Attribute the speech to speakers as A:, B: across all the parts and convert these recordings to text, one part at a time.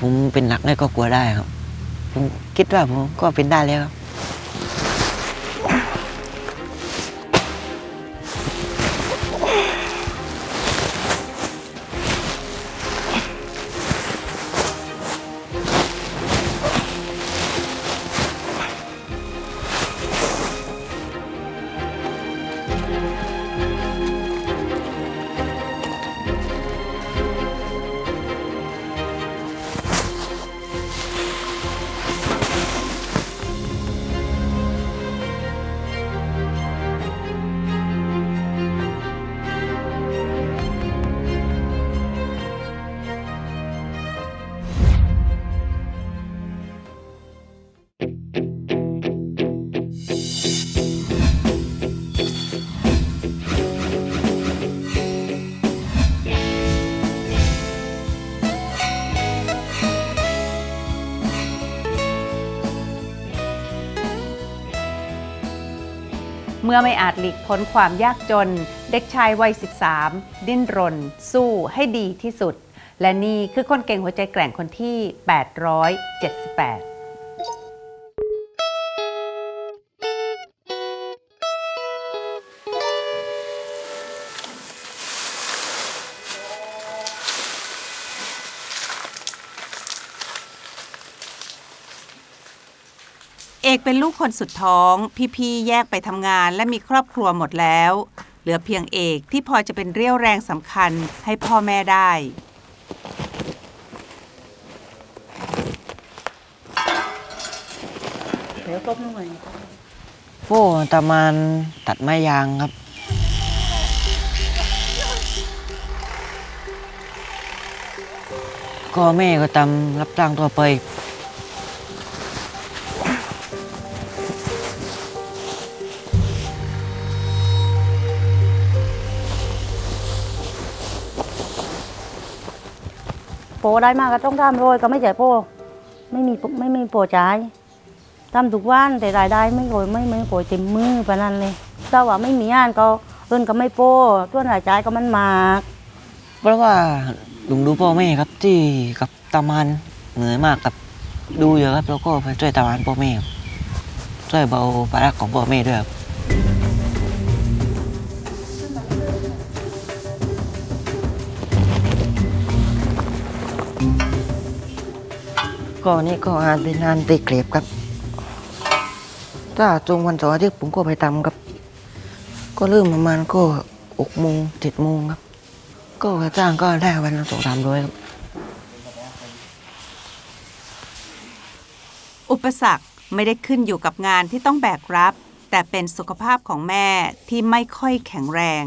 A: ผมเป็นหนักได้ก็กลัวได้ครับ ผมคิดว่าผมก็เป็นได้แล้วครับ
B: มื่อไม่อาจหลีกพ้นความยากจน เด็กชายวัย 13 ดิ้นรน สู้ให้ดีที่สุด และนี่คือคนเก่งหัวใจแกร่งคนที่ 878 อกเป็นลูกคนสุดท้อง พี่ๆ แยกไปทำงานและมีครอบครัวหมดแล้ว เหลือเพียงเอกที่พอจะเป็นเรี่ยวแรงสำคัญให้พ่อแม่ได้
A: โฟ้ตะมันตัดไม้ยางครับ ก็แม่ก็ตำรับจ้างตัวไป
C: โปได้มากก็ต้องทำโรยก็ไม่ใช่โปไม่มีไม่มีโปจ่ายทำทุกวันแต่รายได้ไม่โอยไม่ไม่โปเต็มมือปานนั้นเลยถ้าว่าไม่มีงานก็เอินก็ไม่โปตัวนรายจ่ายก็มันมาก
A: เพราะว่าลุงดูพ่อแม่ครับที่กับตามันเหนื่อยมากกับดูเยอะครับแล้วก็ไปช่วยตามันพ่อแม่ช่วยเบาภาระของพ่อแม่ด้วยครับ ก็นี่ก็งานเป็นงานตีเกลียบครับ ถ้าจงวันเสาร์อาทิตย์ผมก็ไปทำครับ ก็เริ่มประมาณก็หกโมงเจ็ดโมงครับ ก็ค่าจ้างก็ได้วันละสองสามร้อยครับ
B: อุปสรรคไม่ได้ขึ้นอยู่กับงานที่ต้องแบกรับ แต่เป็นสุขภาพของแม่ที่ไม่ค่อยแข็งแรง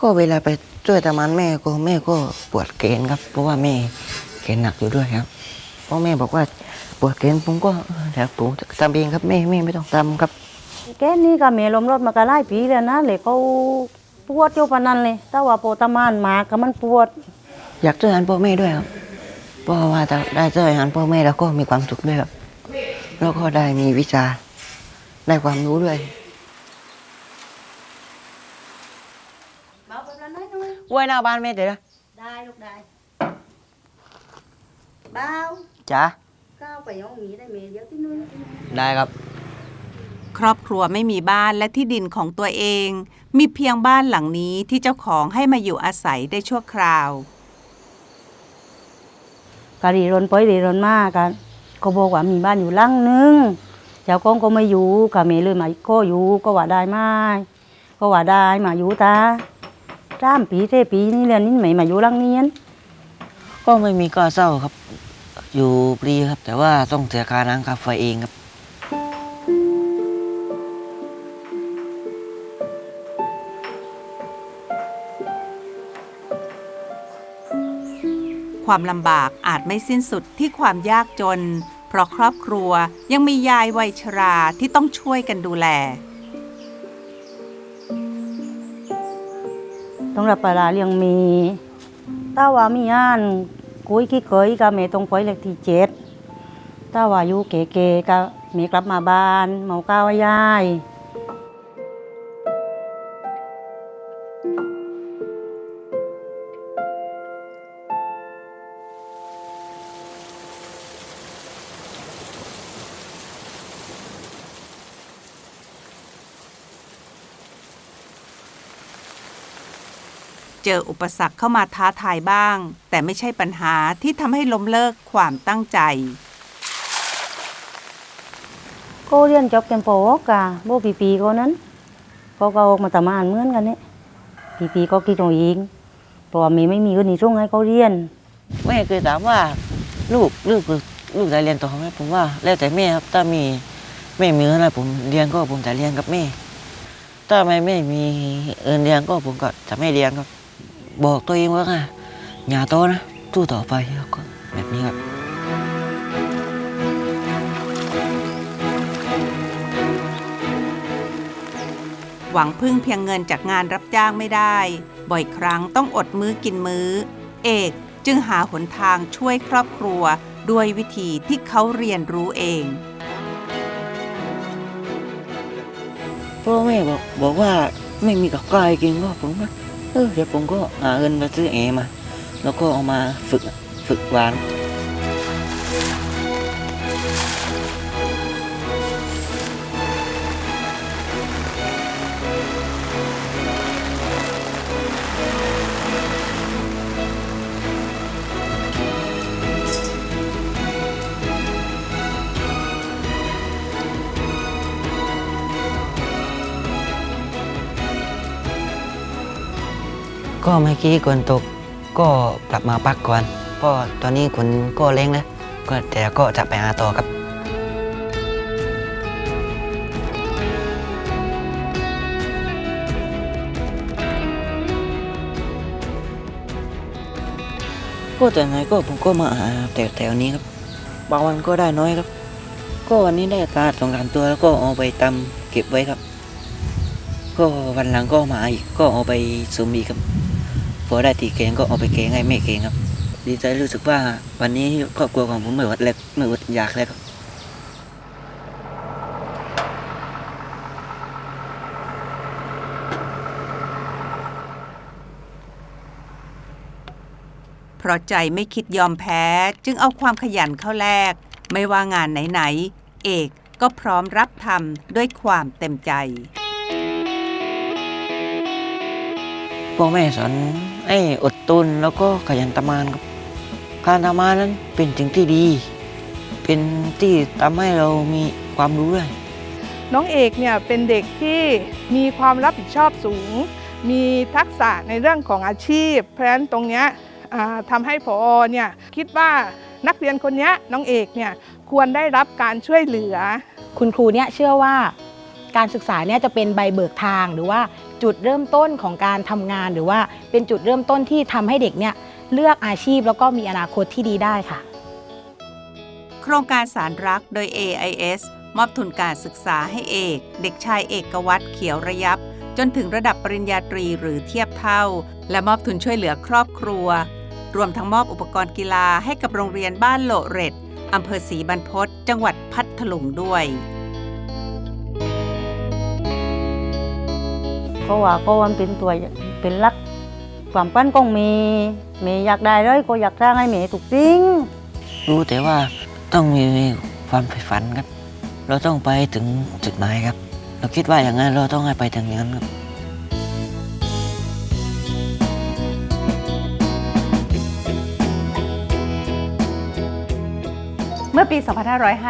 A: ก็เวลาไปช่วยทำงานแม่ก็แม่ก็ปวดเกณฑ์ครับ เพราะว่าแม่เกณฑ์หนักอยู่ด้วยครับเพราะแม่บอกว่าปวดเกณฑ์ผมก็เออเดี๋ยวผมจะทำเองครับแม่แม่ไม่ต้องทำครับ
C: แกนี่ก็เมลมรถมาก็ไล่ปีแล้วนะเลยเขาปวดอยู่ปานนั้นเลยถ้าว่าโปตามานมากก็มันปวด
A: อยากช่วยงานพ่อแม่ด้วยครับเพราะว่าถ้าได้ช่วยงานพ่อแม่แล้วก็มีความสุขด้วยครับแล้วก็ได้มีวิชาได้ความรู้ด้วย
C: เบาไปแล้วน้อยน้อย
A: ไว้หน้าบ้านแม่เดี๋ยวนะ
C: ได้ลูกได้เบา
A: จ้า
C: ก้าวไปห้องหมีได้เมเยอะที่นู้น
A: ได้ครับ
B: ครอบครัวไม่มีบ้านและที่ดินของตัวเอง มีเพียงบ้านหลังนี้ที่เจ้าของให้มาอยู่อาศัยได้ชั่วคราว
C: ก็รีรนไปรีรนมากกัน ก็บอกว่ามีบ้านอยู่หลังนึงเจ้าของก็ไม่อยู่ก็เมเลยมาก็อยู่ก็ว่าได้ไหมก็ว่าได้มาอยู่ตาสามปีเทปีนี่เรียนนี่ไม่มาอยู่หลังนี้
A: ก็ไม่มีก็เศร้าครับ อยู่ปรีครับ แต่ว่าต้องเสียค่าน้ำค่าไฟเองครับ
B: ความลำบากอาจไม่สิ้นสุดที่ความยากจน เพราะครอบครัวยังมียายวัยชราที่ต้องช่วยกันดูแล
C: ต้องรับปลาเลี้ยงเมี ถ้าว่ามีงาน กุยขี้เกยก็เมต้องไปเลขที่เจ็ดถ้าว่าอยู่เก๋ๆก็เมกลับมาบ้านเมาก้าวยาย
B: จออุปสรรคเข้ามาท้าทายบ้าง แต่ไม่ใช่ปัญหาที่ทำให้ล้มเลิกความตั้งใจ
C: ก็เรียนจบกันปอกกะโบปีปีก็นั้นก็ก็ออกมาทำงานเหมือนกันเนี่ยปีปีก็คิดเอาเองเพราะว่าแม่ไม่มีเงินนี่ส่งให้เขาเรียน
A: แม่เคยถามว่าลูกลูกลูกจะเรียนต่อไหมผมว่า แล้วแต่แม่ครับถ้ามีแม่มีเงินอะไรผมเรียนก็ผมจะเรียนกับแม่ ถ้าไม่ไม่มีเงินเรียนก็ผมก็จะไม่เรียนครับ บอกตัวเองว่าไงอย่าโตนะสู้ต่อไปแล้วก็แบบนี้ครับ
B: หวังพึ่งเพียงเงินจากงานรับจ้างไม่ได้ บ่อยครั้งต้องอดมื้อกินมื้อ เอกจึงหาหนทางช่วยครอบครัวด้วยวิธีที่เขาเรียนรู้เอง
A: พ่อแม่บอกบอกว่าไม่มีกับกายกินก็ผมว่า เออเดี๋ยวผมก็หาเงินมาซื้อแอมา แล้วก็เอามาฝึกฝึกวาน ก็เมื่อกี้ฝนตกก็กลับมาพักก่อนเพราะตอนนี้ฝนก็แรงแล้วก็แต่ก็จะไปหาต่อครับ ก็แต่ไหนก็ผมก็มาหาแต่แถวนี้ครับ บางวันก็ได้น้อยครับ ก็วันนี้ได้ปลาสองสามตัวแล้วก็เอาไปตำเก็บไว้ครับ ก็วันหลังก็มาอีกก็เอาไปซุมอีกครับ พอได้ตีแกงก็เอาไปแกงให้แม่แกงครับ ดีใจรู้สึกว่าวันนี้ครอบครัวของผมไม่อดแล้วไม่อดอยากแล้วครับ
B: เพราะใจไม่คิดยอมแพ้ จึงเอาความขยันเข้าแลกไม่ว่างานไหนๆ เอกก็พร้อมรับทำด้วยความเต็มใจ
A: พ่อแม่สอน ให้อดทนแล้วก็ขยันทำงานครับการทำงานนั้นเป็นสิ่งที่ดี เป็นที่ทำให้เรามีความรู้ด้วย
D: น้องเอกเนี่ยเป็นเด็กที่มีความรับผิดชอบสูง มีทักษะในเรื่องของอาชีพ เพราะฉะนั้นตรงเนี้ยอ่าทำให้พอเนี่ยคิดว่านักเรียนคนเนี้ยน้องเอกเนี่ยควรได้รับการช่วยเหลือ
E: คุณครูเนี่ยเชื่อว่าการศึกษาเนี่ยจะเป็นใบเบิกทางหรือว่า จุดเริ่มต้นของการทำงาน หรือว่าเป็นจุดเริ่มต้นที่ทำให้เด็กเนี่ยเลือกอาชีพแล้วก็มีอนาคตที่ดีได้ค่ะ
B: โครงการสารรักโดย AIS มอบทุนการศึกษาให้เอก เด็กชายเอกวัตรเขียวระยับ จนถึงระดับปริญญาตรีหรือเทียบเท่า และมอบทุนช่วยเหลือครอบครัว รวมทั้งมอบอุปกรณ์กีฬาให้กับโรงเรียนบ้านโลเร็ดอำเภอศรีบรรพตจังหวัดพัทลุงด้วย
C: เพราะว่าก็มันเป็นตัวเป็นรักความปั้นของเมย์เมย์อยากได้เลยก็อยากสร้างให้เมย์ถูกจริง
A: รู้แต่ว่าต้องมีความใฝ่ฝันครับ เราต้องไปถึงจุดหมายครับ เราคิดว่าอย่างนั้นเราต้องให้ไปถึงอย่างนั้นครับ
B: เมื่อปี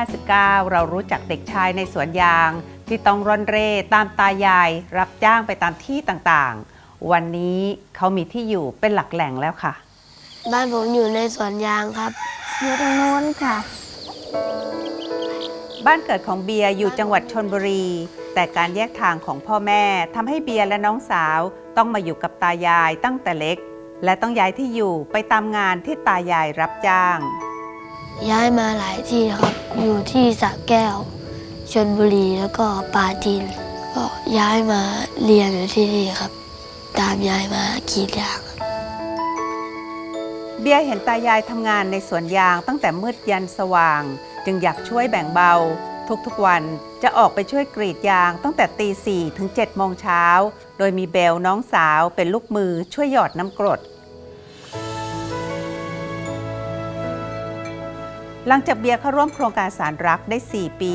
B: 2559 เรารู้จักเด็กชายในสวนยาง ที่ต้องร่อนเร่ตามตายาย รับจ้างไปตามที่ต่างๆ วันนี้เขามีที่อยู่เป็นหลักแหล่งแล้วค่ะ
F: บ้านผมอยู่ในสวนยางครับ
G: อยู่ตรงโน้นค่ะ
B: บ้านเกิดของเบียร์อยู่จังหวัดชนบุรี แต่การแยกทางของพ่อแม่ทำให้เบียร์และน้องสาวต้องมาอยู่กับตายายตั้งแต่เล็ก และต้องย้ายที่อยู่ไปตามงานที่ตายายรับจ้าง
F: ย้ายมาหลายที่ครับ อยู่ที่สระแก้ว ชนบุรีแล้วก็ปาจีนก็ย้ายมาเรียนอยู่ที่นี่ครับ ตามยายมากรีดยาง
B: เบียเห็นตายายทำงานในสวนยางตั้งแต่มืดยันสว่าง จึงอยากช่วยแบ่งเบา ทุกๆวันจะออกไปช่วยกรีดยางตั้งแต่ตีสี่ถึง7จ็ดโมงเช้า โดยมีเบลน้องสาวเป็นลูกมือช่วยหยอดน้ำกรด หลังจากเบียร์เข้าร่วมโครงการสารรักได้ 4 ปี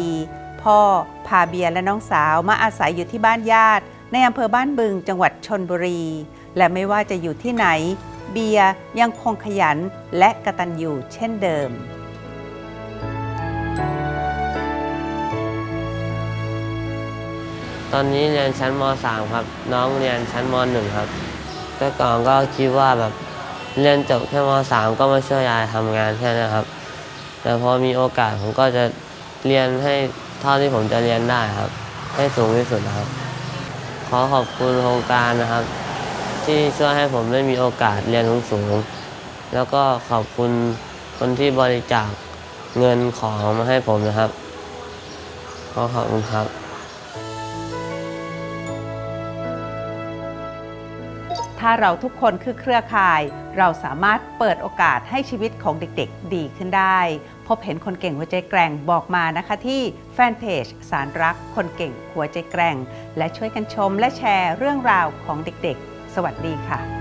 B: พ่อ พาเบียร์และน้องสาวมาอาศัยอยู่ที่บ้านญาติ ในอำเภอบ้านบึงจังหวัดชนบุรี และไม่ว่าจะอยู่ที่ไหน เบียร์ยังคงขยันและกระตันอยู่เช่นเดิม
G: ตอนนี้เรียนชั้นม .3 ครับ น้องเรียนชั้นม .1 ครับ แต่ก่อนก็คิดว่าแบบเรียนจบแค่ม .3 ก็มาช่วยยายทำงานแค่นั้นครับ แต่พอมีโอกาสผมก็จะเรียนให้ เท่าที่ผมจะเรียนได้ครับ ให้สูงที่สุดนะครับ ขอขอบคุณโครงการนะครับ ที่ช่วยให้ผมได้มีโอกาสเรียนสูงๆแล้วก็ขอบคุณคนที่บริจาคเงินของมาให้ผมนะครับ ขอขอบคุณครับ
B: ถ้าเราทุกคนคือเครือข่าย เราสามารถเปิดโอกาสให้ชีวิตของเด็กๆ ดีขึ้นได้ พบเห็นคนเก่งหัวใจแกร่งบอกมานะคะที่แฟนเพจสารรักคนเก่งหัวใจแกร่ง และช่วยกันชมและแชร์เรื่องราวของเด็กๆ สวัสดีค่ะ